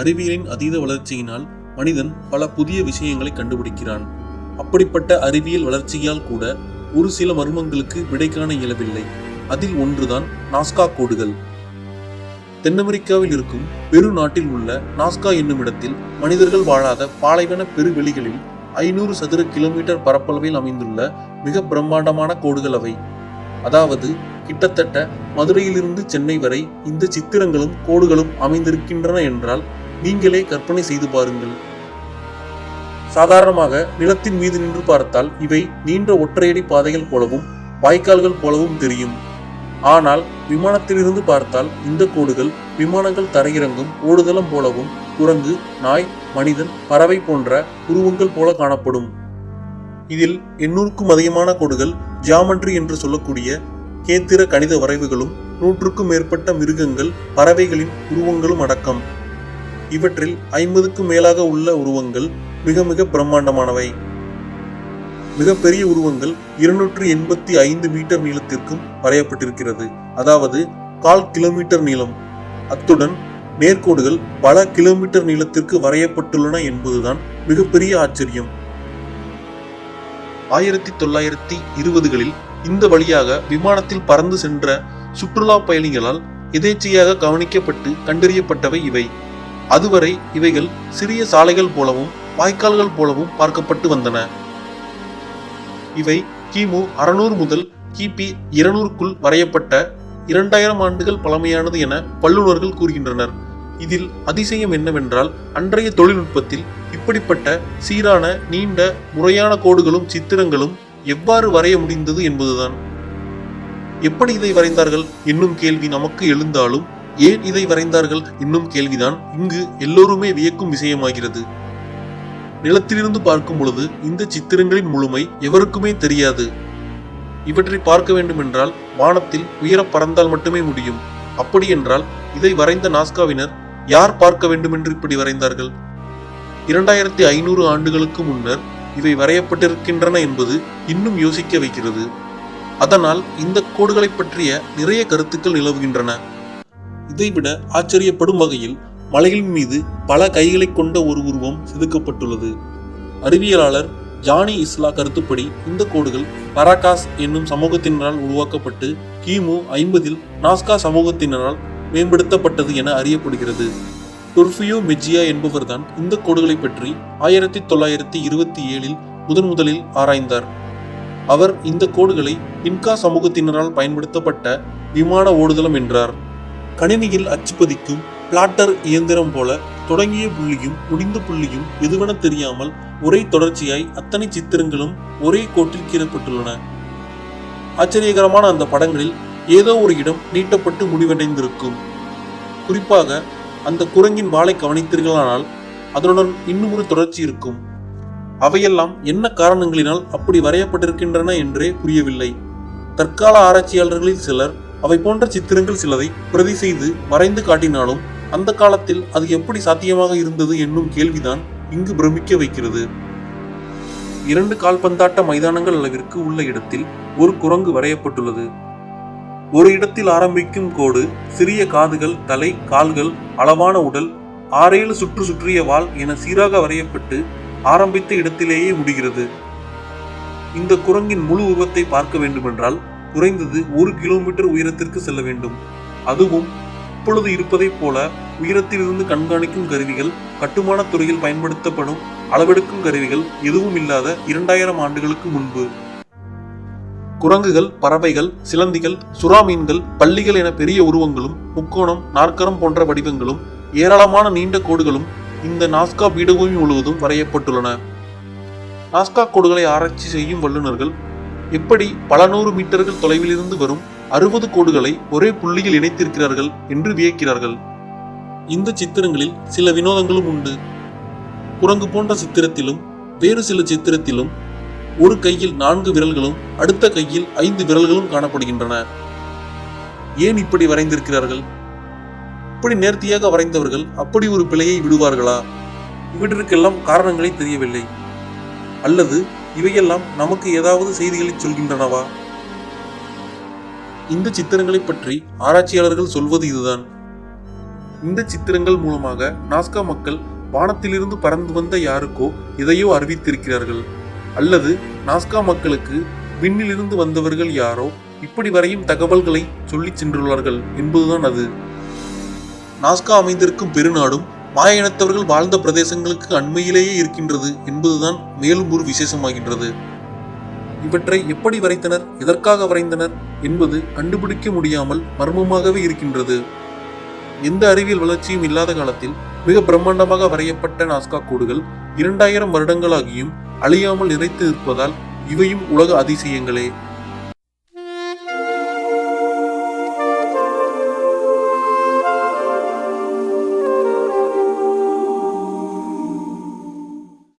அறிவியலின் அதீத வளர்ச்சியினால் மனிதன் பல புதிய விஷயங்களை கண்டுபிடிக்கிறான். அப்படிப்பட்ட அறிவியல் வளர்ச்சியால் கூட ஒரு சில மர்மங்களுக்கு விடை காண இயலவில்லை. அதில் ஒன்றுதான் நாஸ்கா கோடுகள். தென் அமெரிக்காவில் இருக்கும் பெரு நாட்டில் உள்ள நாஸ்கா என்னும் இடத்தில் மனிதர்கள் வாழாத பாலைவன பெருவெளிகளில் ஐநூறு சதுர கிலோமீட்டர் பரப்பளவில் அமைந்துள்ள மிக பிரம்மாண்டமான கோடுகள் அவை. அதாவது கிட்டத்தட்ட மதுரையிலிருந்து சென்னை வரை இந்த சித்திரங்களும் கோடுகளும் அமைந்திருக்கின்றன என்றால் நீங்களே கற்பனை செய்து பாருங்கள். சாதாரணமாக நிலத்தின் மீது நின்று பார்த்தால் இவை நீண்ட ஒற்றையடி பாதைகள் போலவும் வாய்க்கால்கள் போலவும் தெரியும். ஆனால் விமானத்திலிருந்து பார்த்தால் இந்த கோடுகள் விமானங்கள் தரையிறங்கும் ஓடுதளம் போலவும் குரங்கு நாய் மனிதன் பறவை போன்ற உருவங்கள் போல காணப்படும். இதில் எண்ணூறுக்கும் அதிகமான கோடுகள் ஜியாமெட்ரி என்று சொல்லக்கூடிய கேத்திர கணித வரைவுகளும் நூற்றுக்கும் மேற்பட்ட மிருகங்கள் பறவைகளின் உருவங்களும் அடக்கம். இவற்றில் ஐம்பதுக்கும் மேலாக உள்ள உருவங்கள் மிக மிக பிரம்மாண்டமானவை. மிகப்பெரிய உருவங்கள் இருநூற்று எண்பத்தி ஐந்து மீட்டர் நீளத்திற்கும் வரையப்பட்டிருக்கிறது. அதாவது கால் கிலோமீட்டர் நீளம். அத்துடன் நேர்கோடுகள் பல கிலோமீட்டர் நீளத்திற்கு வரையப்பட்டுள்ளன என்பதுதான் மிகப்பெரிய ஆச்சரியம். ஆயிரத்தி தொள்ளாயிரத்தி இருபதுகளில் இந்த வழியாக விமானத்தில் பறந்து சென்ற சுற்றுலா பயணிகளால் எதேச்சையாக கவனிக்கப்பட்டு கண்டறியப்பட்டவை இவை. அதுவரை இவைகள் சிறிய சாலைகள் போலவும் வாய்க்கால்கள் போலவும் பார்க்கப்பட்டு வந்தன. இவை கிமு அறுநூறு முதல் கிபி இருநூறுக்குள் வரையப்பட்ட இரண்டாயிரம் ஆண்டுகள் பழமையானது என வல்லுநர்கள் கூறுகின்றனர். இதில் அதிசயம் என்னவென்றால் அன்றைய தொழில்நுட்பத்தில் இப்படிப்பட்ட சீரான நீண்ட முறையான கோடுகளும் சித்திரங்களும் எவ்வாறு வரைய முடிந்தது என்பதுதான். எப்படி இதை வரைந்தார்கள்? என்னும் கேள்வி நமக்கு எழுந்தாலும் ஏன் இதை வரைந்தார்கள்? இன்னும் கேள்விதான். இங்கு எல்லோருமே வியக்கும் விஷயமாகிறது. நிலத்திலிருந்து பார்க்கும் பொழுது இந்த சித்திரங்களின் முழுமை எவருக்குமே தெரியாது. இவற்றை பார்க்க வேண்டுமென்றால் வானத்தில் உயர பறந்தால் மட்டுமே முடியும். அப்படி என்றால் இதை வரைந்த நாஸ்காவினர் யார் பார்க்க வேண்டுமென்று இப்படி வரைந்தார்கள்? இரண்டாயிரத்தி ஐநூறு ஆண்டுகளுக்கு முன்னர் இவை வரையப்பட்டிருக்கின்றன என்பது இன்னும் யோசிக்க வைக்கிறது. அதனால் இந்த கோடுகளை பற்றிய நிறைய கருத்துக்கள் நிலவுகின்றன. இதைவிட ஆச்சரியப்படும் வகையில் மலைகளின் மீது பல கைகளை கொண்ட ஒரு உருவம் செதுக்கப்பட்டுள்ளது. அறிவியலாளர் ஜானி இஸ்லா கருத்துப்படி இந்த கோடுகள் பராகாஸ் என்னும் சமூகத்தினரால் உருவாக்கப்பட்டு கிமு ஐம்பதில் நாஸ்கா சமூகத்தினரால் மேம்படுத்தப்பட்டது என அறியப்படுகிறது. டொர்ஃபியோ மெஜியா என்பவர்தான் இந்த கோடுகளை பற்றி ஆயிரத்தி தொள்ளாயிரத்தி இருபத்தி ஏழில் முதன் முதலில் ஆராய்ந்தார். அவர் இந்த கோடுகளை இன்கா சமூகத்தினரால் பயன்படுத்தப்பட்ட விமான ஓடுதளம் என்றார். கணினியில் அச்சுப்பதிக்கும் பிளாட்டர் இயந்திரம் போல தொடங்கிய புள்ளியும் முடிந்த புள்ளியும் எதுவென தெரியாமல் ஒரே தொடர்ச்சியாய் அத்தனை சித்திரங்களும் ஒரே கோட்டில் கீறப்பட்டுள்ளன. ஆச்சரியகரமான அந்த படங்களில் ஏதோ ஒரு இடம் நீட்டப்பட்டு முடிவடைந்திருக்கும். குறிப்பாக அந்த குரங்கின் வாளை கவனித்தீர்களானால் அதனுடன் இன்னும் ஒரு தொடர்ச்சி இருக்கும். அவையெல்லாம் என்ன காரணங்களினால் அப்படி வரையப்பட்டிருக்கின்றன என்றே புரியவில்லை. தற்கால ஆராய்ச்சியாளர்களில் சிலர் அவை போன்ற சித்திரங்கள் சிலதை பிரதி செய்து மறைந்து காட்டினாலும் அந்த காலத்தில் அது எப்படி சாத்தியமாக இருந்தது என்னும் கேள்விதான் இங்கு பிரமிக்க வைக்கிறது. இரண்டு கால்பந்தாட்ட மைதானங்கள் அளவிற்கு உள்ள இடத்தில் ஒரு குரங்கு வரையப்பட்டுள்ளது. ஒரு இடத்தில் ஆரம்பிக்கும் கோடு சிறிய காதுகள் தலை கால்கள் அளவான உடல் ஆறேழு சுற்று சுற்றிய வால் என சீராக வரையப்பட்டு ஆரம்பித்த இடத்திலேயே முடிகிறது. இந்த குரங்கின் முழு உருவத்தை பார்க்க வேண்டுமென்றால் குறைந்தது ஒரு கிலோமீட்டர் உயரத்திற்கு செல்ல வேண்டும். அதுவும் இப்பொழுது இருப்பதைப் போல உயரத்திலிருந்து கண்காணிக்கும் கருவிகள் கட்டுமானத் துறையில் பயன்படுத்தப்படும் அளவெடுக்கும் கருவிகள் எதுவும் இல்லாத இரண்டாயிரம் ஆண்டுகளுக்கு முன்பு. குரங்குகள் பறவைகள் சிலந்திகள் சுறா மீன்கள் பள்ளிகள் என பெரிய உருவங்களும் முக்கோணம் நாற்கரம் போன்ற வடிவங்களும் ஏராளமான நீண்ட கோடுகளும் இந்த நாஸ்கா பீடபூமி முழுவதும் வரையப்பட்டுள்ளன. நாஸ்கா கோடுகளை ஆராய்ச்சி செய்யும் வல்லுநர்கள் எப்படி பல நூறு மீட்டர்கள் தொலைவிலிருந்து வரும் அறுபது கோடுகளை ஒரே புள்ளியில் இணைத்திருக்கிறார்கள் என்று வியக்கிறார்கள். இந்த சித்திரங்களில் சில வினோதங்களும் உண்டு. குரங்கு போன்ற சித்திரத்திலும் வேறு சில சித்திரத்திலும் ஒரு கையில் நான்கு விரல்களும் அடுத்த கையில் ஐந்து விரல்களும் காணப்படுகின்றன. ஏன் இப்படி வரைந்திருக்கிறார்கள்? இப்படி நேர்த்தியாக வரைந்தவர்கள் அப்படி ஒரு பிழையை விடுவார்களா? இவற்றிற்கெல்லாம் காரணங்களே தெரியவில்லை. அல்லது இவையெல்லாம் நமக்கு ஏதாவது செய்திகளை சொல்கின்றனவா? இந்த சித்திரங்களை பற்றி ஆராய்ச்சியாளர்கள் சொல்வது இதுதான். இந்த சித்திரங்கள் மூலமாக நாஸ்கா மக்கள் வானத்திலிருந்து பறந்து வந்த யாருக்கோ எதையோ அறிவித்திருக்கிறார்கள். அல்லது நாஸ்கா மக்களுக்கு விண்ணிலிருந்து வந்தவர்கள் யாரோ இப்படி வரையும் தகவல்களை சொல்லிச் சென்றுள்ளார்கள் என்பதுதான் அது. நாஸ்கா அமைந்திருக்கும் பெருநாடும் மாய இனத்தவர்கள் வாழ்ந்த பிரதேசங்களுக்கு அண்மையிலேயே இருக்கின்றது என்பதுதான் மேலும் ஒரு விசேஷமாகின்றது. இவற்றை எப்படி வரைத்தனர் எதற்காக வரைந்தனர் என்பது கண்டுபிடிக்க முடியாமல் மர்மமாகவே இருக்கின்றது. எந்த அறிவியல் வளர்ச்சியும் இல்லாத காலத்தில் மிக பிரம்மாண்டமாக வரையப்பட்ட நாஸ்கா கோடுகள் இரண்டாயிரம் வருடங்களாகியும் அழியாமல் நிறைத்து நிற்பதால் இவையும் உலக அதிசயங்களே.